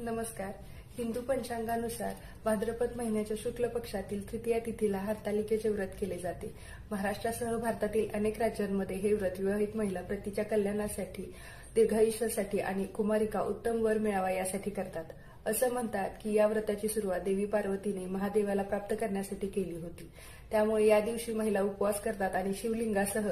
नमस्कार. हिंदू पंचांगानुसार भाद्रपद महिन्याच्या शुक्ल पक्षातील तृतीया तिथीला हरतालिकेचे व्रत केले जाते. महाराष्ट्रासह भारतातील अनेक राज्यांमध्ये हे व्रत विवाहित महिला प्रतीच्या कल्याणासाठी दीर्घायुष्यासाठी आणि कुमारिका उत्तम वर मिळावा यासाठी करतात. असं म्हणतात की या व्रताची सुरुवात देवी पार्वतीने महादेवाला प्राप्त करण्यासाठी केली होती. त्यामुळे या दिवशी महिला उपवास करतात आणि शिवलिंगासह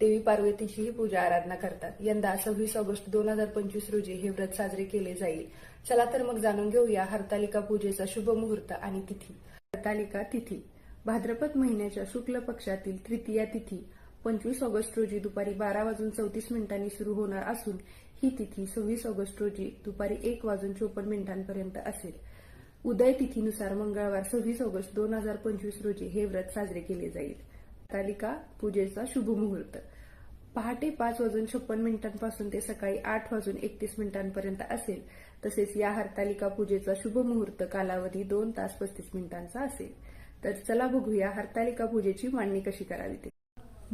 देवी पार्वतीचीही पूजा आराधना करतात. यंदा सव्वीस ऑगस्ट दोन हजार पंचवीस रोजी हे व्रत साजरे केले जाईल. चला तर मग जाणून घेऊया हरतालिका पूजेचा शुभ मुहूर्त आणि तिथी. हरतालिका तिथी. भाद्रपद महिन्याच्या शुक्ल पक्षातील तृतीया तिथी. पंचवीस ऑगस्ट रोजी दुपारी बारा वाजून चौतीस मिनिटांनी सुरू होणार असून ही तिथी सव्वीस ऑगस्ट रोजी दुपारी एक वाजून चोपन्न मिनिटांपर्यंत असेल. उदय तिथीनुसार मंगळवार सव्वीस ऑगस्ट दोन हजार पंचवीस रोजी हे व्रत साजरे केले जाईल. हरतालिका पूजेचा शुभ मुहूर्त. पहाटे पाच वाजून छप्पन मिनिटांपासून ते सकाळी आठ वाजून एकतीस मिनिटांपर्यंत असेल. तसेच या हरतालिका पूजेचा शुभ मुहूर्त कालावधी दोन तास पस्तीस मिनिटांचा असेल. तर चला बघूया हरतालिका पूजेची मांडणी कशी करावी ते.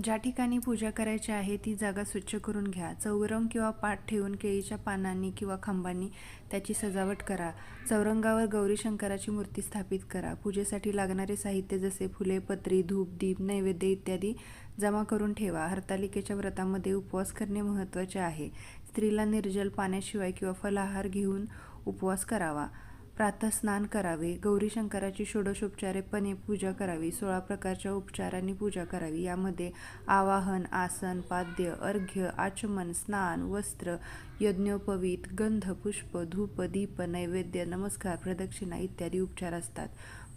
ज्या ठिकाणी पूजा करायची आहे ती जागा स्वच्छ करून घ्या. चौरंग किंवा पाट ठेवून केळीच्या पानांनी किंवा खांबांनी त्याची सजावट करा. चौरंगावर गौरी शंकराची मूर्ती स्थापित करा. पूजेसाठी लागणारे साहित्य जसे फुले पत्री धूप दीप नैवेद्य इत्यादी जमा करून ठेवा. हरतालिकेच्या व्रतामध्ये उपवास करणे महत्त्वाचे आहे. स्त्रीला निर्जल पाण्याशिवाय किंवा फलाहार घेऊन उपवास करावा. प्रातस्नान करावे गौरीशंकराची षोडशोपचारेपणे पूजा करावी सोळा प्रकारच्या उपचारांनी पूजा करावी. यामध्ये आवाहन आसन पाद्य अर्घ्य आचमन स्नान वस्त्र यज्ञोपवीत गंध पुष्प धूप दीप नैवेद्य नमस्कार प्रदक्षिणा इत्यादी उपचार असतात.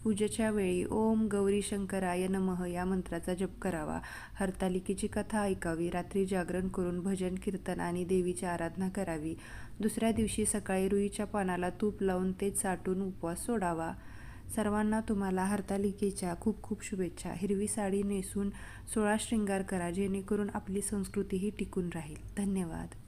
पूजेच्या वेळी ओम गौरी शंकराय नमः या मंत्राचा जप करावा. हरतालिकेची कथा ऐकावी. रात्री जागरण करून भजन कीर्तन आणि देवीची आराधना करावी. दुसऱ्या दिवशी सकाळी रुईच्या पानाला तूप लावून ते चाटून उपवास सोडावा. सर्वांना तुम्हाला हरतालिकेच्या खूप खूप शुभेच्छा. हिरवी साडी नेसून सोळा शृंगार करा जेणेकरून आपली संस्कृतीही टिकून राहील. धन्यवाद.